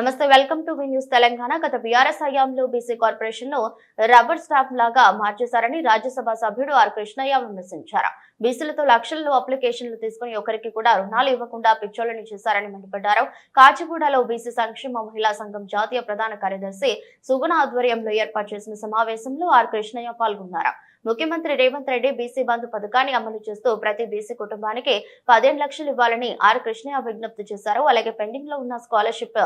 నమస్తే welcome to news Telangana. గత BRS హయాంలో బీసీ కార్పొరేషన్ను రబ్బర్ స్టాంప్ లాగా మార్చేశారని రాజ్యసభ సభ్యుడు ఆర్ కృష్ణయ్య విమర్శించారు. బీసీలతో లక్షల్లో అప్లికేషన్లు తీసుకుని ఒకరికి కూడా రుణాలు ఇవ్వకుండా పిచ్చోళ్ళను చేశారని మండిపడ్డారు. కాచిగూడలో బీసీ సంక్షేమ మహిళా సంఘం జాతీయ ప్రధాన కార్యదర్శి సుగుణ ఆధ్వర్యంలో ఏర్పాటు చేసిన సమావేశంలో ఆర్ కృష్ణయ్య పాల్గొన్నారు. ముఖ్యమంత్రి రేవంత్ రెడ్డి బీసీ బంధు పథకాన్ని అమలు చేస్తూ ప్రతి బీసీ కుటుంబానికి పదిహేను లక్షలు ఇవ్వాలని ఆర్ కృష్ణయ్య విజ్ఞప్తి చేశారు. అలాగే పెండింగ్లో ఉన్న స్కాలర్షిప్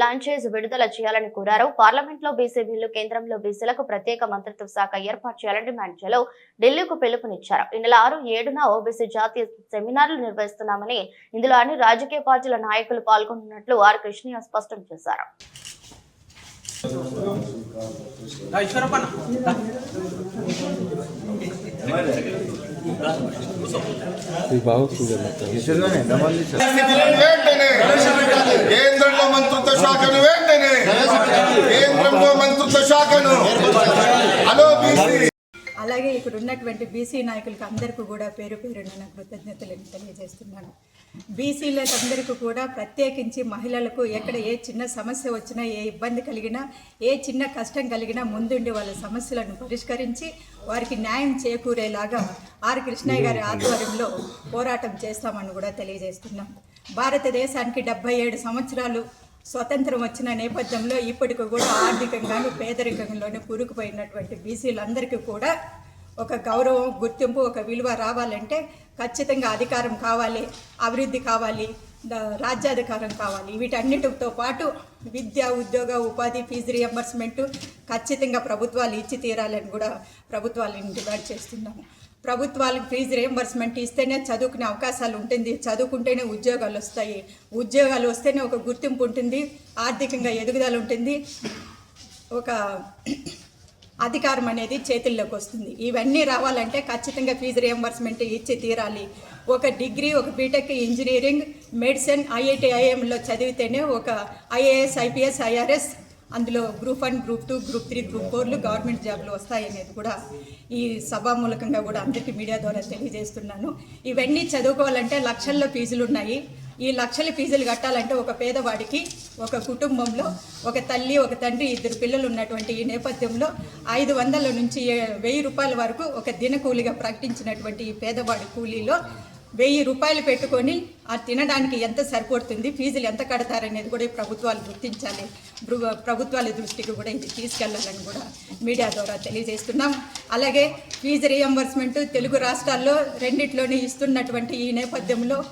లాంచేజ్ విడుదల చేయాలని కోరారు. పార్లమెంట్లో బీసీ బిల్లు కేంద్రంలో బీసీలకు ప్రత్యేక మంత్రిత్వ శాఖ ఏర్పాటు చేయాలని డిమాండ్ చేయాలో ఢిల్లీకు పిలుపునిచ్చారు. ఈ నెల ఆరు ఏడున ఓబీసీ జాతీయ సెమినార్లు నిర్వహిస్తున్నామని ఇందులో అన్ని రాజకీయ పార్టీల నాయకులు పాల్గొన్నట్లు ఆర్ కృష్ణయ్య స్పష్టం చేశారు. దా వెంటనే కేంద్రంలో మంత్రిత్వ శాఖను వెంటనే కేంద్రంలో మంత్రిత్వ శాఖను ఇక్కడ ఉన్నటువంటి బీసీ నాయకులకు అందరికీ కూడా పేరు పేరున నా కృతజ్ఞతలు తెలియజేస్తున్నాను. బీసీలందరికీ కూడా ప్రత్యేకించి మహిళలకు ఎక్కడ ఏ చిన్న సమస్య వచ్చినా ఏ ఇబ్బంది కలిగినా ఏ చిన్న కష్టం కలిగినా ముందుండి వాళ్ళ సమస్యలను పరిష్కరించి వారికి న్యాయం చేకూరేలాగా ఆర్ కృష్ణయ్య గారి ఆధ్వర్యంలో పోరాటం చేస్తామని కూడా తెలియజేస్తున్నాం. భారతదేశానికి డెబ్బై ఏడు సంవత్సరాలు స్వతంత్రం వచ్చిన నేపథ్యంలో ఇప్పటికి కూడా ఆర్థికంగాను పేదరికంలోనూ కూరుకుపోయినటువంటి బీసీలందరికీ కూడా ఒక గౌరవం గుర్తింపు ఒక విలువ రావాలంటే ఖచ్చితంగా అధికారం కావాలి అభివృద్ధి కావాలి రాజ్యాధికారం కావాలి. వీటన్నిటితో పాటు విద్య ఉద్యోగ ఉపాధి ఫీజు రియంబర్స్మెంట్ ఖచ్చితంగా ప్రభుత్వాలు ఇచ్చి తీరాలని కూడా ప్రభుత్వాలను డిమాండ్ చేస్తున్నాము. ప్రభుత్వాలకు ఫీజు రియంబర్స్మెంట్ ఇస్తేనే చదువుకునే అవకాశాలు ఉంటుంది. చదువుకుంటేనే ఉద్యోగాలు వస్తాయి. ఉద్యోగాలు వస్తేనే ఒక గుర్తింపు ఉంటుంది. ఆర్థికంగా ఎదుగుదల ఉంటుంది. ఒక అధికారం అనేది చేతుల్లోకి వస్తుంది. ఇవన్నీ రావాలంటే ఖచ్చితంగా ఫీజు రియంబర్స్మెంట్ ఇచ్చి తీరాలి. ఒక డిగ్రీ ఒక బీటెక్ ఇంజనీరింగ్ మెడిసిన్ ఐఐటి ఐఎంలో చదివితేనే ఒక ఐఏఎస్ ఐపీఎస్ ఐఆర్ఎస్ అందులో group one group two group three group ఫోర్లు గవర్నమెంట్ జాబ్లు వస్తాయనేది కూడా ఈ సభామూలకంగా కూడా అందరికీ మీడియా ద్వారా తెలియజేస్తున్నాను. ఇవన్నీ చదువుకోవాలంటే లక్షల్లో ఫీజులు ఉన్నాయి ఈ లక్షల ఫీజులు కట్టాలంటే ఒక పేదవాడికి ఒక కుటుంబంలో ఒక తల్లి ఒక తండ్రి ఇద్దరు పిల్లలు ఉన్నటువంటి ఈ నేపథ్యంలో ఐదు వందల నుంచి వెయ్యి రూపాయల వరకు ఒక దినకూలిగా ప్రకటించినటువంటి ఈ పేదవాడి కూలీలో వెయ్యి రూపాయలు పెట్టుకొని ఆ తినడానికి ఎంత సరిపోతుంది ఫీజులు ఎంత కడతారనేది కూడా ఈ ప్రభుత్వాలు గుర్తించాలి. ప్రభుత్వాల దృష్టికి కూడా ఇది తీసుకెళ్ళాలని కూడా మీడియా ద్వారా తెలియజేస్తున్నాం. అలాగే ఫీజు రియంబర్స్మెంట్ తెలుగు రాష్ట్రాల్లో రెండిట్లోనే ఇస్తున్నటువంటి ఈ నేపథ్యంలో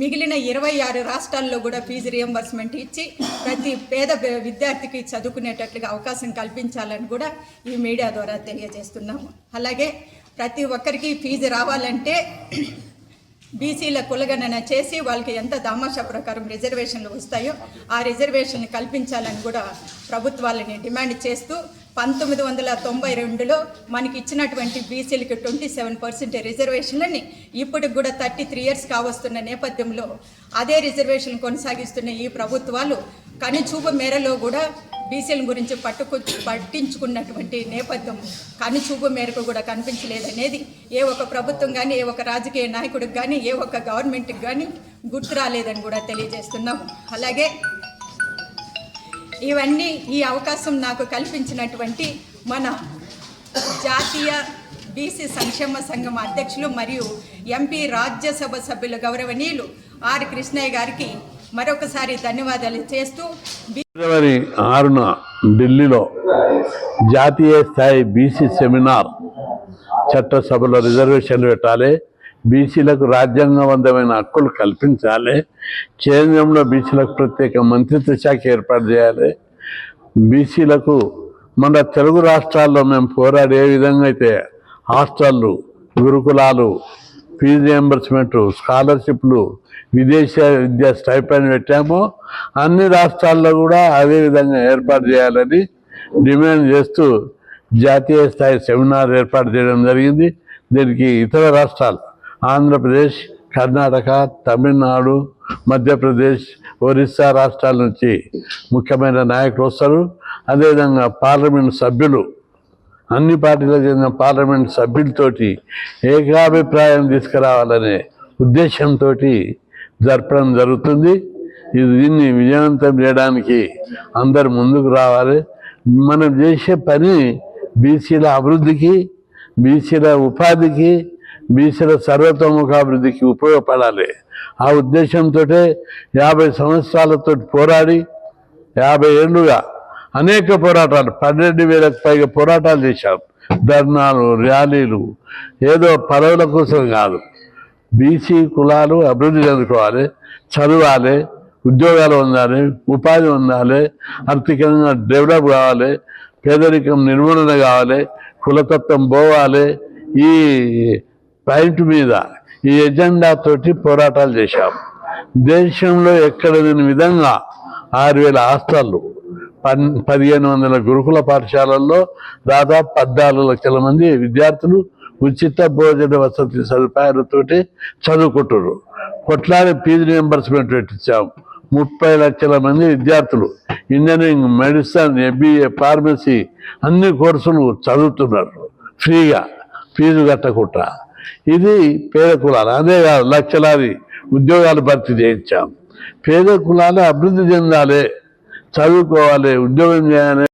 మిగిలిన ఇరవై ఆరు రాష్ట్రాల్లో కూడా ఫీజు రియంబర్స్మెంట్ ఇచ్చి ప్రతి పేద విద్యార్థికి చదువుకునేటట్లుగా అవకాశం కల్పించాలని కూడా ఈ మీడియా ద్వారా తెలియజేస్తున్నాము. అలాగే ప్రతి ఒక్కరికి ఫీజు రావాలంటే బీసీల కులగణన చేసి వాళ్ళకి ఎంత దామాషా ప్రకారం రిజర్వేషన్లు వస్తాయో ఆ రిజర్వేషన్లు కల్పించాలని కూడా ప్రభుత్వాలని డిమాండ్ చేస్తూ పంతొమ్మిది వందల తొంభై రెండులో మనకి ఇచ్చినటువంటి బీసీలకి ట్వంటీ సెవెన్ పర్సెంట్ రిజర్వేషన్లని ఇప్పటికి కూడా థర్టీ త్రీ ఇయర్స్ కావస్తున్న నేపథ్యంలో అదే రిజర్వేషన్ కొనసాగిస్తున్న ఈ ప్రభుత్వాలు కనిచూపు మేరలో కూడా బీసీల గురించి పట్టుకు పట్టించుకున్నటువంటి నేపథ్యం కనుచూపు మేరకు కూడా కనిపించలేదనేది ఏ ఒక్క ప్రభుత్వం కానీ ఏ ఒక్క రాజకీయ నాయకుడికి కానీ ఏ ఒక్క గవర్నమెంట్కి కానీ గుర్తు రాలేదని కూడా తెలియజేస్తున్నాము. అలాగే ఇవన్నీ ఈ అవకాశం నాకు కల్పించినటువంటి మన జాతీయ బీసీ సంక్షేమ సంఘం అధ్యక్షులు మరియు ఎంపీ రాజ్యసభ సభ్యులు గౌరవనీయులు ఆర్ కృష్ణయ్య గారికి మరొకసారి ధన్యవాదాలు చేస్తూ ఫిబ్రవరి ఆరున ఢిల్లీలో జాతీయ స్థాయి బీసీ సెమినార్ చట్టసభలో రిజర్వేషన్ పెట్టాలి. బీసీలకు రాజ్యాంగబద్ధమైన హక్కులు కల్పించాలి. కేంద్రంలో బీసీలకు ప్రత్యేక మంత్రిత్వ శాఖ ఏర్పాటు చేయాలి. బీసీలకు మన తెలుగు రాష్ట్రాల్లో మేము పోరాడి ఏ విధంగా అయితే హాస్టళ్ళు గురుకులాలు ఫీజు రియంబర్స్మెంట్ స్కాలర్షిప్లు విదేశీ విద్యా స్టైపెండ్ పెట్టామో. అన్ని రాష్ట్రాల్లో కూడా అదే విధంగా ఏర్పాటు చేయాలని డిమాండ్ చేస్తూ జాతీయ స్థాయి సెమినార్ ఏర్పాటు చేయడం జరిగింది. దీనికి ఇతర రాష్ట్రాలు ఆంధ్రప్రదేశ్ కర్ణాటక తమిళనాడు మధ్యప్రదేశ్ ఒరిస్సా రాష్ట్రాల నుంచి ముఖ్యమైన నాయకులు వస్తారు. అదేవిధంగా పార్లమెంట్ సభ్యులు అన్ని పార్టీలకు చెందిన పార్లమెంట్ సభ్యులతోటి ఏకాభిప్రాయం తీసుకురావాలనే ఉద్దేశంతో జరపడం జరుగుతుంది. ఇది దీన్ని విజయవంతం చేయడానికి అందరు ముందుకు రావాలి. మనం చేసే పని బీసీల అభివృద్ధికి బీసీల ఉపాధికి బీసీల సర్వతోముఖాభివృద్ధికి ఉపయోగపడాలి. ఆ ఉద్దేశంతో యాభై సంవత్సరాలతో పోరాడి యాభై ఏళ్ళుగా అనేక పోరాటాలు పన్నెండు వేలకు పైగా పోరాటాలు చేశాం. ధర్నాలు ర్యాలీలు ఏదో పదవుల కోసం కాదు. బీసీ కులాలు అభివృద్ధి చెందుకోవాలి చదవాలి ఉద్యోగాలు ఉండాలి ఉపాధి ఉండాలి ఆర్థికంగా డెవలప్ కావాలి పేదరికం నిర్మూలన కావాలి కులతత్వం పోవాలి. ఈ రైట్ మీద ఈ ఎజెండా తోటి పోరాటాలు చేశాం. దేశంలో ఎక్కడ లేని విధంగా ఆరు వేల హాస్టళ్ళు పన్ పదిహేను వందల గురుకుల పాఠశాలల్లో దాదాపు పద్నాలుగు లక్షల మంది విద్యార్థులు ఉచిత భోజన వసతి సదుపాయాలతోటి చదువుకుంటున్నారు. కొట్లాడి ఫీజు రియంబర్స్మెంట్ పెట్టించాము ముప్పై లక్షల మంది విద్యార్థులు ఇంజనీరింగ్ మెడిసిన్ ఎంబీఏ ఫార్మసీ అన్ని కోర్సులు చదువుతున్నారు. ఫ్రీగా ఫీజు కట్టకుండా. ఇది పేద కులాలు. అదే కాదు లక్షలాది ఉద్యోగాలు భర్తీ చేయించాం. పేద కులాలు అభివృద్ధి చెందాలి చదువుకోవాలి ఉద్యోగం చేయాలి